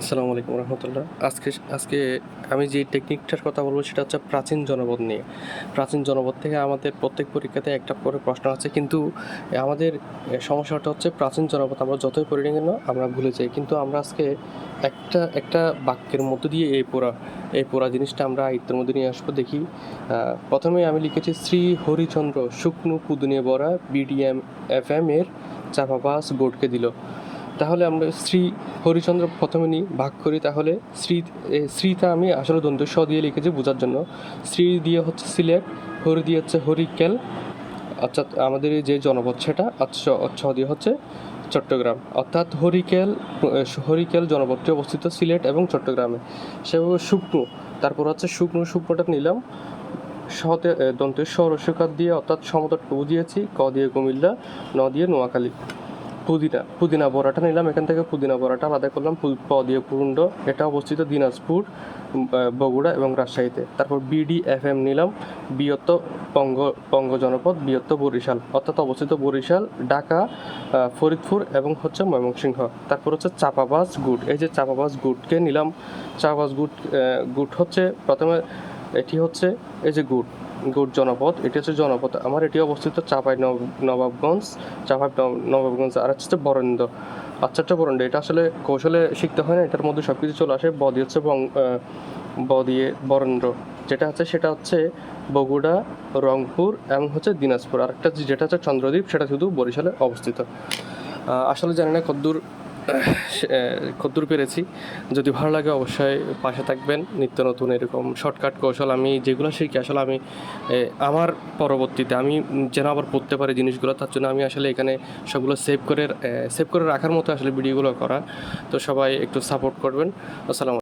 আসসালামু আলাইকুম রহমতুল্লাহ। আজকে আজকে আমি যে টেকনিকটার কথা বলব সেটা হচ্ছে প্রাচীন জনপদ নিয়ে। প্রাচীন জনপদ থেকে আমাদের প্রত্যেক পরীক্ষাতে একটা করে প্রশ্ন আছে, কিন্তু আমাদের সমস্যাটা হচ্ছে প্রাচীন জনপদ আমরা যতই পড়ি কেন আমরা ভুলে যাই। কিন্তু আমরা আজকে একটা একটা বাক্যের মধ্য দিয়ে এই পোড়া এই পোড়া জিনিসটা আমরা আয়ত্তের মধ্যে নিয়ে আসব। দেখি প্রথমে আমি লিখেছি শ্রী হরিচন্দ্র শুকনো পুদুনিয়া বরা বিডিএম এফ এম এর চাপাবাস বোর্ডকে দিল। তাহলে আমরা শ্রী হরিচন্দ্র প্রথমে নিই, ভাগ করি তাহলে শ্রী শ্রীটা আমি আসলে দন্ত স দিয়ে লিখেছি বোঝার জন্য। শ্রী দিয়ে হচ্ছে সিলেট, হরি দিয়ে হচ্ছে হরিকেল। অর্থাৎ আমাদের এই যে জনপদ সেটা আর ছ- ছ দিয়ে হচ্ছে চট্টগ্রাম। অর্থাৎ হরিকেল হরিকেল জনপদটি অবস্থিত সিলেট এবং চট্টগ্রামে। সেভাবে শুকনো তারপর হচ্ছে শুকনো শুকনোটা নিলাম। সতে দন্তের সরস্বকার দিয়ে অর্থাৎ সমতট বুঝিয়েছি ক দিয়ে কুমিল্লা, ন দিয়ে নোয়াখালী। পুদিনা পুদিনা বড়াটা নিলাম এখান থেকে পুদিনা বড়াটা আলাদা করলাম পু- দিয়ে এটা অবস্থিত দিনাজপুর বগুড়া এবং রাজশাহীতে। তারপর বিডি এফ এম নিলাম বৃহত্ত পঙ্গ পঙ্গ জনপদ বৃহত্ত বরিশাল। অর্থাৎ অবস্থিত বরিশাল ঢাকা ফরিদপুর এবং হচ্ছে ময়মনসিংহ। তারপর হচ্ছে চাপাবাজ গুড এই যে চাপাবাস গুটকে নিলাম চাপাবাস আহ, গুড হচ্ছে প্রথমে এটি হচ্ছে এই যে গুড গুড জনপদ এটি হচ্ছে জনপদ আমার এটি অবস্থিত চাপাই নব- নবাবগঞ্জ, চাপাই নবাবগঞ্জ, আর হচ্ছে বরেন্দ্র। আচ্ছা আচ্ছা বরেন্দ্র, এটা আসলে কৌশলে শিখতে হয় না, এটার মধ্যে সব কিছু চলে আসে, ব দিয়ে হচ্ছে বং- দিয়ে বরেন্দ্র। যেটা হচ্ছে সেটা হচ্ছে বগুড়া, রংপুর এবং হচ্ছে দিনাজপুর। আর একটা যেটা হচ্ছে চন্দ্রদ্বীপ, সেটা শুধু বরিশালে অবস্থিত। আসলে জানি না কদ্দূর কদ্দূর পেরেছি। যদি ভালো লাগে অবশ্যই পাশে থাকবেন। নিত্য নতুন এরকম শর্টকাট কৌশল আমি যেগুলো শিখি, আসলে আমি আমার পরবর্তীতে আমি যেন আবার পড়তে পারি জিনিসগুলো, তার জন্য আমি আসলে এখানে সবগুলো সেভ করে সেভ করে রাখার মতো আসলে ভিডিওগুলো করা। তো সবাই একটু সাপোর্ট করবেন। আসসালামু